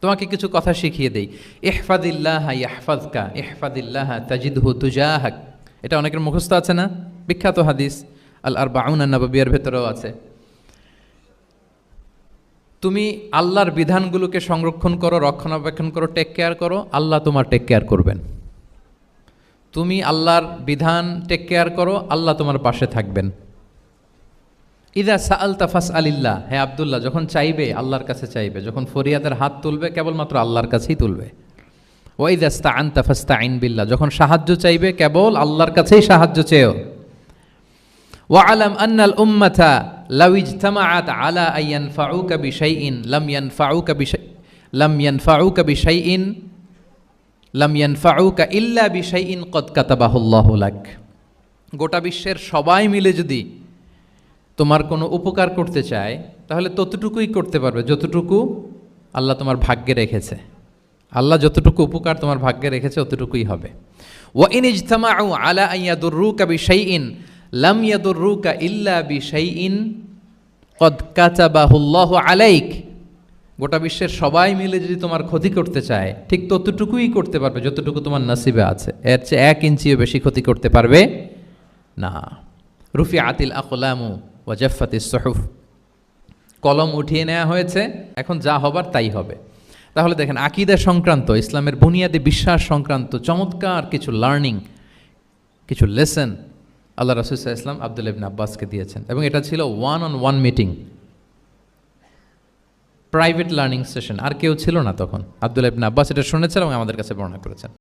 তোমাকে কিছু কথা শিখিয়ে দেই। ইহফাদিল্লাহ ইয়াহফাদকা, ইহফাদিল্লাহ তাজিদহু তুজাহাক। এটা অনেকের মুখস্থ আছে না? বিখ্যাত হাদিস। আল আর বাউন নবাবিয়ার ভেতরেও আছে। তুমি আল্লাহর বিধানগুলোকে সংরক্ষণ করো, রক্ষণাবেক্ষণ করো টেক কেয়ার করো, আল্লাহ তোমার টেক কেয়ার করবেন। তুমি আল্লাহর বিধান টেক কেয়ার করো, আল্লাহ তোমার পাশে থাকবেন। ইদা সাআল তাফাস আলিল্লাহ হে আবদুল্লাহ, যখন চাইবে, আল্লাহর কাছে চাইবে। যখন ফরিয়াদের হাত তুলবে, কেবলমাত্র আল্লাহর কাছেই তুলবে। ওয়াইদাস্তা আন তাফাস্তা আইন বিল্লাহ যখন সাহায্য চাইবে, কেবল আল্লাহর কাছেই সাহায্য চেয়েও। আন্নাল উম্মাথা আলা ফাউকা লাক। গোটা বিশ্বের সবাই মিলে যদি তোমার কোনো উপকার করতে চায়, তাহলে ততটুকুই করতে পারবে, যতটুকু আল্লাহ তোমার ভাগ্যে রেখেছে। আল্লাহ যতটুকু উপকার তোমার ভাগ্যে রেখেছে অতটুকুই হবে। ওয়া ইন ইজতামাউ আলা আইয়াদুররুকা বিশাইইন, লাম ইয়াদুররুকা ইল্লা বিশাইইন, কদ কাতাবাহুল্লাহু আলাইক। গোটা বিশ্বের সবাই মিলে যদি তোমার ক্ষতি করতে চায়, ঠিক ততটুকুই করতে পারবে, যতটুকু তোমার নসিবে আছে। এর চেয়ে এক ইঞ্চিও বেশি ক্ষতি করতে পারবে না। রুফি আতিল আকলামু ওয়াজাফাতিস সহুফ কলম উঠিয়ে নেওয়া হয়েছে, এখন যা হবার তাই হবে। তাহলে দেখেন, আকিদা সংক্রান্ত, ইসলামের বুনিয়াদী বিশ্বাস সংক্রান্ত চমৎকার কিছু লার্নিং কিছু লেসন আল্লাহ রসুল্লাহ ইসলাম আবদুল ইবিন আব্বাসকে দিয়েছেন। এবং এটা ছিল one on one meeting private learning session আর কেউ ছিল না তখন। আবদুল ইবিন আব্বাস এটা শুনেছেন এবং আমাদের কাছে বর্ণনা করেছেন।